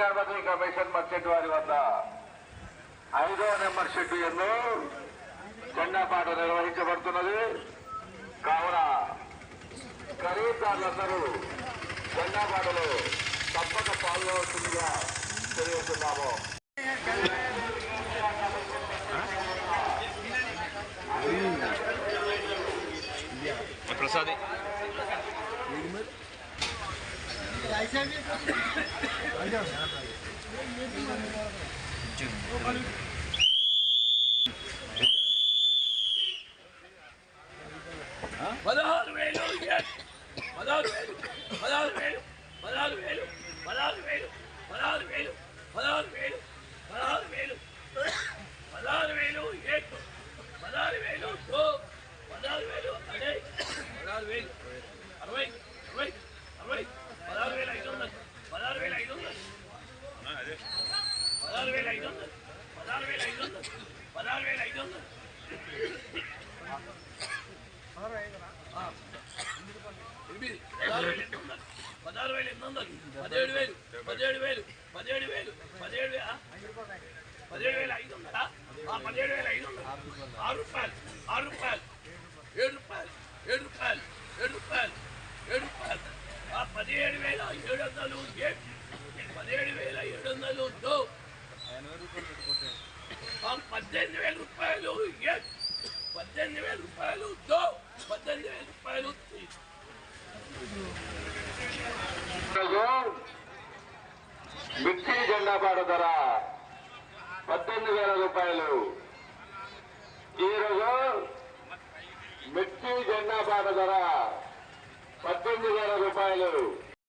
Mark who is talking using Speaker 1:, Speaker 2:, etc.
Speaker 1: Ganapati commission merchant వారి వద్ద ఐదో నెంబర్
Speaker 2: షెడ్యూల్లో
Speaker 3: జెండా పాట నిర్వహించబడుతున్నది. కావున ఖరీదారులందరూ జెండా పాటలో తప్పక పాల్గొవలసిందిగా తెలియజేస్తున్నాము. ప్రసాద్. పదహారు వేలు పదహారు వేలు పదహారు వేలు పదహారు వేలు పదహారు వేలు ఎస్. పదహారు వేలు దో పదహారు వేలు అడే పదహారు వేలు అరవై అరవై అరవై పదహారు వేల ఐదు వందలు పదహారు వేల ఐదు వందలు పదహారు వేల ఐదు వందలు పదహారు వేల ఐదు వందలు పదహారు వేల ఐదు వందలు ఎనిమిది వేల ఎనిమిది వందలు పదహారు వేల ఎనిమిది వందలు పదిహేడు వేలు పదిహేడు వేలు పదిహేడు వేలు పదిహేడు వేల పదిహేడు వేల ఐదు వందలా ఆ, పదిహేడు వేల ఐదు వందలు ఆరు రూపాయలు ఆరు రూపాయలు ఏడు రూపాయలు ఏడు రూపాయలు ఏడు రూపాయలు ఏడు రూపాయలు ఆ పదిహేడు వేల ఏడు వందలు ఏ- పదిహేడు వేల ఏడు వందలు దో పద్దెనిమిది వేల రూపాయలు పద్దెనిమిది వేల రూపాయలు దో పద్దెనిమిది వేల రూపాయలు తీ.
Speaker 1: ఈరోజు మిర్చి జెండాబాట ధర పద్దెనిమిది వేల రూపాయలు. ఈరోజు మిర్చి జెండాబాట ధర పద్దెనిమిది వేల రూపాయలు.